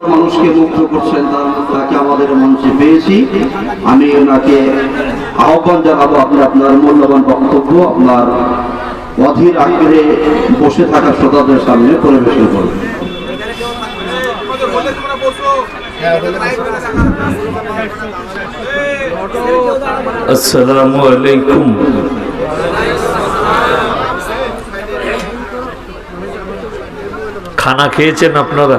মানুষকে মুক্ত করছেন তাকে আমাদের মঞ্চে পেয়েছি। আমি ওনাকে আহ্বান জানাব আপনি আপনার মূল্যবান বক্তব্য, আপনার অধীর আগ্রহে বসে থাকা শ্রোতাদের সামনে পরিবেশন করবেন আসসালামু আলাইকুম। খানা খেয়েছেন আপনারা?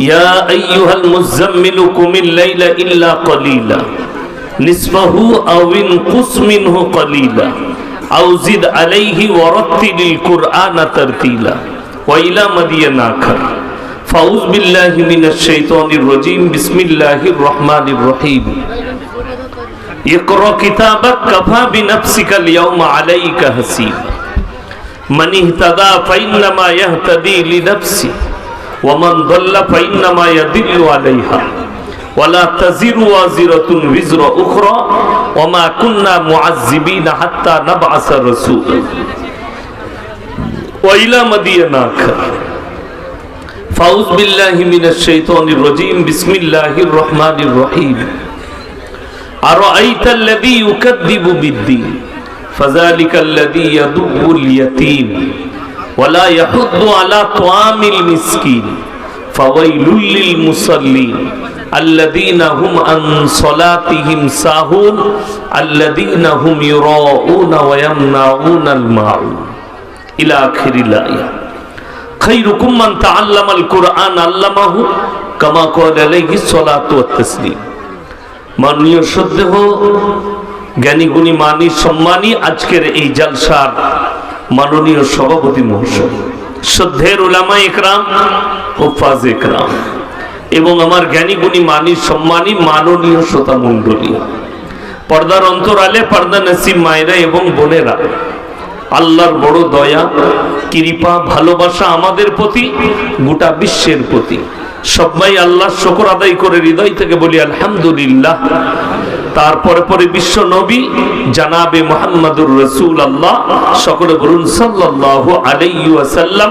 يا أيها المزمل قم الليل إلا قليلا نصفه أو انقص منه قليلا أو زد عليه ورتل القرآن ترتيلا وإلى مدين آخر فأعوذ بالله من الشيطان الرجيم بسم الله الرحمن الرحيم اقرأ كتابك كفى بنفسك اليوم عليك حسيب من اهتدى فإنما يهتدي لنفسه ওয়ামান দল্লা ফাইন্নামা ইয়াদিল্লু আলাইহা, ওয়ালা তাজিরু ওয়াজিরাতুন উইজরা উখরা, ওয়ামা কুন্না মুআযযিবিনা হাত্তা নাবআসা রাসূল। ওয়াইলা মাদিয়ানাক। ফাউজ বিল্লাহি মিনাশ শাইতানির রাজীম, বিসমিল্লাহির রহমানির রহিম। আরাআইতা আল্লাযী ইউকাযযিবু বিদ্দীন ফাযালিকা আল্লাযী ইয়াদুব্বুল ইয়াতীম يدب اليتيم ولا يحض على طعام المسكين فويل للمصلين الذين هم عن صلاتهم ساهون الذين هم يراءون ويمنعون الماعون إلى آخر الآية خيركم من تعلم القرآن علمه كما قال عليه الصلاة والتسليم মাননীয় শ্রদ্ধেহ জ্ঞানী গুণী মানি সম্মানী আজকের এই জালসার মাননীয় সভাপতি মহাশয় শ্রদ্ধের উলামা একরাম হুফাজ একরাম এবং আমার জ্ঞানী গুণী মানি সম্মানী মাননীয় শ্রোতা মণ্ডলী, পর্দার অন্তরালে পর্দা নসিব মায়েরা এবং বোনেরা, আল্লাহর বড় দয়া, কৃপা, ভালোবাসা আমাদের প্রতি, গোটা বিশ্বের প্রতি, সবাই আল্লাহ শকর আদায় করে হৃদয় থেকে বলি, আলহামদুলিল্লাহ তারপরে পরে বিশ্ব নবী জানাবে মোহাম্মদুর রসুল আল্লাহ সকলে বলুন সাল্লাহ আলাইসাল্লাম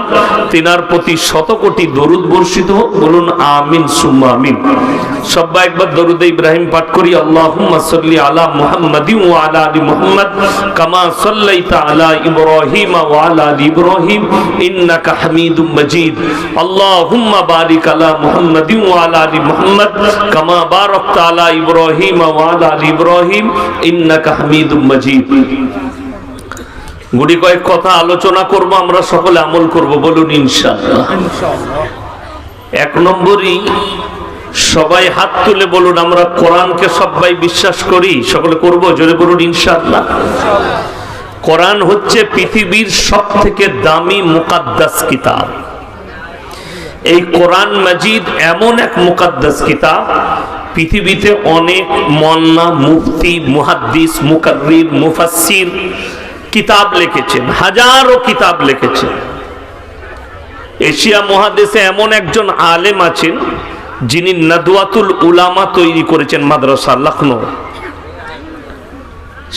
তিনার প্রতি শত কোটি দরুদ বর্ষিত হোক, বলুন আমিন, সুম্মা আমিন। সবাই একবার দরুদ ইব্রাহিম পাঠ করি সাল্লি আলা আলা কামা সাল্লাইতা আলা ইব্রাহিম ওয়া আলা আলি ইব্রাহিম, ইন্নাকা হামিদুম মাজিদ। আল্লাহুম্মা বারিক আলা মুহাম্মাদি ওয়া আলা আলি মুহাম্মদ, কামা আলা ইব্রাহিম আলা আলি ইব্রাহিম, ইন্নাকা হামিদুম মাজিদ। গুড়ি কয়েক কথা আলোচনা করব, আমরা সকলে আমল করব, বলুন ইনশাআল্লাহ। এক নম্বরই, সবাই হাত তুলে বলুন, আমরা কোরআনকে সবাই বিশ্বাস করি, সকলে করব, জোরে বলুন ইনশাআল্লাহ। কোরআন হচ্ছে পৃথিবীর সব থেকে দামি মুকাদ্দাস কিতাব। এই কোরআন মাজিদ এমন এক মুকাদ্দাস কিতাব পৃথিবীতে অনেক মন্না, মুফতি, মুহাদ্দিস, মুকাররির, মুফাসসির কিতাব লিখেছেন, হাজারো কিতাব লিখেছেন। এশিয়া মহাদেশে এমন একজন আলেম আছেন, যিনি নদওয়াতুল উলামা তৈরি করেছেন মাদ্রাসা লখনৌ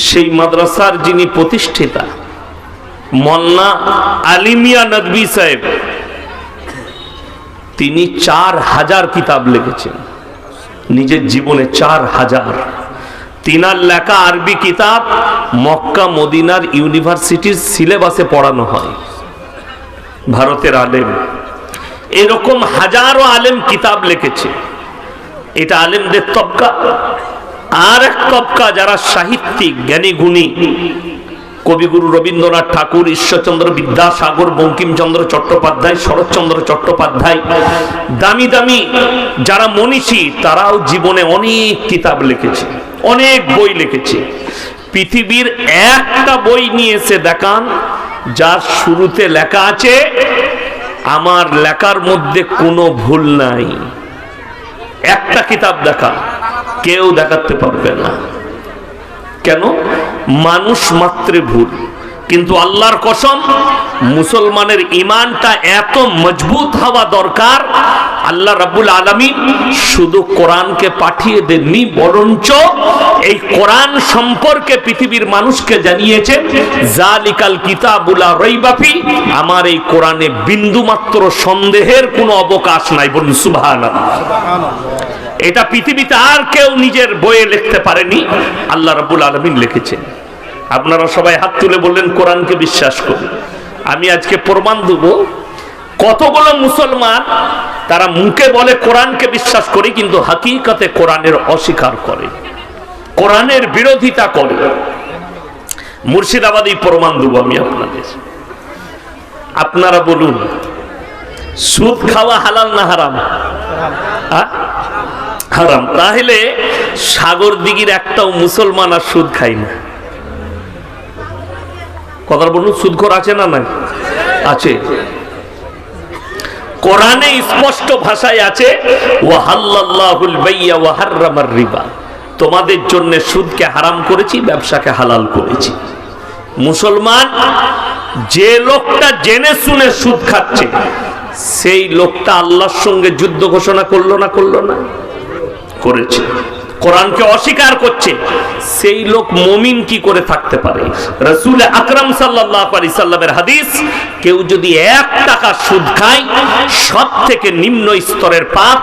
সেই মাদ্রাসার যিনি প্রতিষ্ঠিতা, মন্না আলিমিয়া নদবী সাহেব, তিনি চার হাজার কিতাব লিখেছেন। নিজের জীবনে চার হাজার। তিনার লেখা আরবি কিতাব মক্কা মদিনার ইউনিভার্সিটির সিলেবাসে পড়ানো হয়। ভারতের আলেম। এরকম হাজারো আলেম কিতাব লিখেছে। এটা আলেমদের তবকা। আর এক তবকা যারা সাহিত্যিক, জ্ঞানী, গুণী কবিগুরু রবীন্দ্রনাথ ঠাকুর, ঈশ্বরচন্দ্র বিদ্যাসাগর, বঙ্কিমচন্দ্র চট্টোপাধ্যায়, শরৎচন্দ্র চট্টোপাধ্যায়, দামি দামি যারা মনীষী, তারাও জীবনে অনেক কিতাব লিখেছে, অনেক বই লিখেছে। পৃথিবীর একটা বই নিয়ে এসে দেখান, যার শুরুতে লেখা আছে, আমার লেখার মধ্যে কোনো ভুল নাই। একটা কিতাব দেখা কেউ দেখাতে পারবে না। কেন? মানুষ মাত্রে ভুল। কিন্তু আল্লাহর কসম, মুসলমানের ইমানটা এত মজবুত হওয়া দরকার, আল্লাহ রাব্বুল আলামিন শুধু কোরআনকে পাঠিয়ে দেননি, বরঞ্চ এই কোরআন সম্পর্কে পৃথিবীর মানুষকে জানিয়েছে, জালিকাল কিতাবুলা রইবাফি আমার এই কোরআনে বিন্দু মাত্র সন্দেহের কোনো অবকাশ নাই বলুন সুবহানাল্লাহ। এটা পৃথিবীতে আর কেউ নিজের বইয়ে লিখতে পারেনি। আল্লাহ রাব্বুল আলমিন লিখেছেন আপনারা সবাই হাত তুলে বললেন, কোরআনকে বিশ্বাস করি আমি আজকে প্রমাণ দেব, কতগুলো মুসলমান তারা মুখে বলে কোরআনকে বিশ্বাস করি, কিন্তু হাকিকাতে কোরআনের অস্বীকার করে। কোরআনের বিরোধিতা করে। মুর্শিদাবাদী প্রমাণ দেবো আমি আপনাদের। আপনারা বলুন, সুদ খাওয়া হালাল না হারাম? আ? হারাম। তাহলে সাগর দিঘির একটাও মুসলমান আর সুদ খাই না। কথা বলুন সুদখোর আছে না নাই? আছে। কোরআনে স্পষ্ট ভাষায় আছে তোমাদের জন্য সুদকে হারাম করেছি, ব্যবসাকে হালাল করেছি। মুসলমান যে লোকটা জেনে শুনে সুদ খাচ্ছে, সেই লোকটা আল্লাহর সঙ্গে যুদ্ধ ঘোষণা করল না করল না? করেছে। কোরআনকে অস্বীকার করছে। সেই লোক মমিন কি করে থাকতে পারে? রসুল আকরাম সাল্লামের হাদিস, কেউ যদি এক টাকা সুদ খায় সব থেকে নিম্ন স্তরের পাপ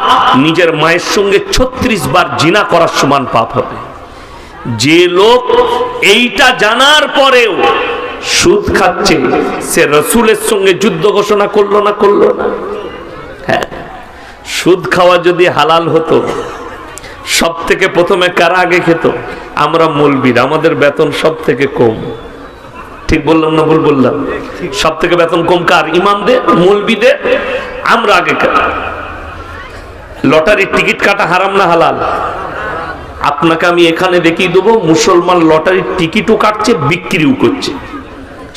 নিজের মায়ের সঙ্গে ছত্রিশ বার জিনা করার সমান পাপ হবে। যে লোক এইটা জানার পরেও সুদ খাচ্ছে, সে রসুলের সঙ্গে যুদ্ধ ঘোষণা করল না করল না? হ্যাঁ সুদ খাওয়া যদি হালাল হতো সব থেকে প্রথমে কারা আগে খেত? আমরা মলবির আমাদের বেতন সব থেকে কম। ঠিক বললাম না ভুল বললাম? সব থেকে বেতন কম কার? ইমামদের, মলবিদের? আমরা আগে লটারির টিকিট কাটা হারাম না হালাল? আপনাকে আমি এখানে দেখিয়ে দেবো, মুসলমান লটারির টিকিটও কাটছে, বিক্রিও করছে।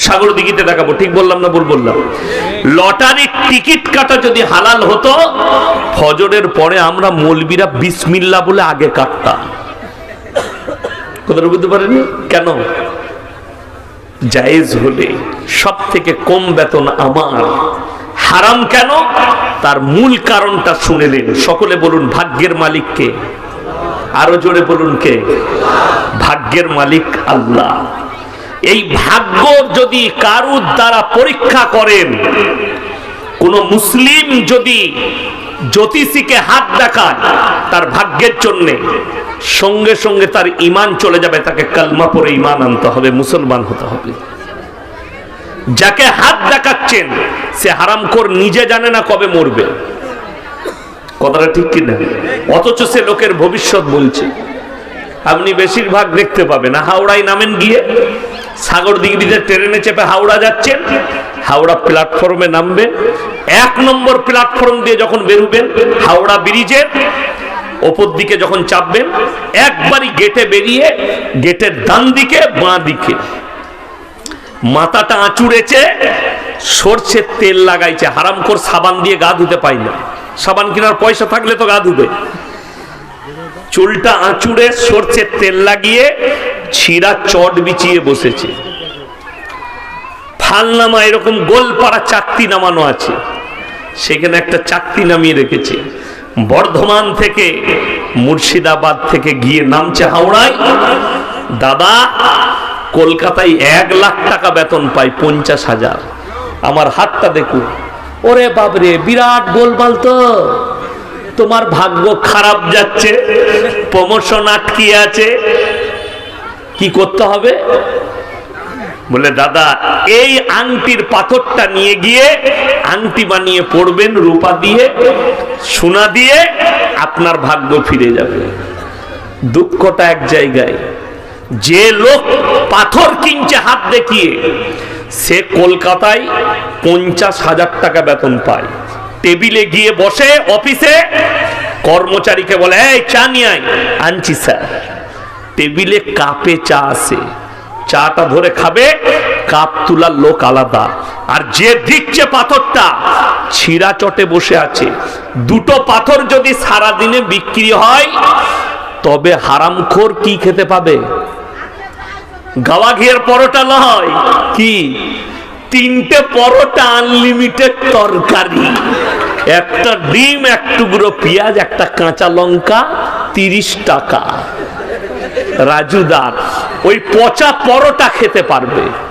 সাগর দিঘিতে দেখাবো। ঠিক বললাম না ভুল বললাম? লটারির টিকিট কাটা যদি হালাল হতো, ফজরের পরে আমরা মলবিরা বিসমিল্লা বলে আগে কাটতাম। কথাটা বুঝতে পারেনি কেন? জায়েজ হলে সব থেকে কম বেতন আমার। হারাম কেন? তার মূল কারণটা শুনেলেন সকলে বলুন, ভাগ্যের মালিককে আরও জোরে বলুন, কে? ভাগ্যের মালিক আল্লাহ। এই ভাগ্য যদি কারুর দ্বারা পরীক্ষা করেন, কোন মুসলিম যদি জ্যোতিষীকে হাত দেখায় তার ভাগ্যের জন্য, সঙ্গে সঙ্গে তার ইমান চলে যাবে, তাকে কালমা পরে ইমান আনতে হবে, মুসলমান হতে হবে। যাকে হাত দেখাচ্ছেন, সে হারাম হারামখোর নিজে জানে না কবে মরবে। কথাটা ঠিক কিনা অথচ সে লোকের ভবিষ্যৎ বলছে। আপনি বেশিরভাগ দেখতে পাবেন, হাওড়ায় নামেন গিয়ে। সাগর দিঘিতে ট্রেনে চেপে হাওড়া যাচ্ছেন। হাওড়া প্ল্যাটফর্মে নামবেন। এক নম্বর প্ল্যাটফর্ম দিয়ে যখন বেরোবেন, হাওড়া ব্রিজের ওপর দিকে যখন চাপবেন, একবারই গেটে বেরিয়ে গেটের ডান দিকে, বাঁ দিকে। মাথাটা আঁচুড়েছে সরষের তেল লাগাইছে, হারামখোর সাবান দিয়ে গা ধুতে পাই না। সাবান কেনার পয়সা থাকলে তো গা ধুবে। চুলটা আঁচুড়ে সরষের তেল লাগিয়ে ছিঁড়া চট বিছিয়ে বসেছে। ফালনামা এরকম গোলপাড়া চাকতি নামানো আছে। সেখানে একটা চাকতি নামিয়ে রেখেছে। বর্ধমান থেকে মুর্শিদাবাদ থেকে গিয়ে নামছে হাওড়ায়। দাদা, কলকাতায় এক লাখ টাকা বেতন পাই, পঞ্চাশ হাজার। আমার হাতটা দেখুন। ওরে বাবরে বিরাট গোলমাল তো। তোমার ভাগ্য খারাপ যাচ্ছে প্রমোশন আটকে আছে। কি করতে হবে? বলে, দাদা, এই আংটির পাথরটা নিয়ে গিয়ে আংটি বানিয়ে পড়বেন, রূপা দিয়ে, সোনা দিয়ে, আপনার ভাগ্য ফিরে যাবে। দুঃখটা এক জায়গায়। যে লোক পাথর কিনছে হাত দেখিয়ে, সে কলকাতায় পঞ্চাশ হাজার টাকা বেতন পায়। টেবিলে গিয়ে বসে, অফিসে কর্মচারীকে বলে, এই, চা নিয়ে আনছি, স্যার। টেবিলে কাপে চা আছে। চাটা ধরে খাবে, কাপ তোলার লোক আলাদা। আর যে দিচ্ছে পাথরটা, ছিঁড়া চটে বসে আছে। দুটো পাথর যদি সারা দিনে বিক্রি হয়, তবে হারামখোর কি খেতে পাবে? গাওয়া ঘিয়ের পরোটা নয়, কি? তিনটে পরোটা আনলিমিটেড তরকারি। একটা ডিম, এক টুকরো পেঁয়াজ, একটা কাঁচা লঙ্কা, তিরিশ টাকা। রাজুদার ওই পচা পরোটা খেতে পারবে।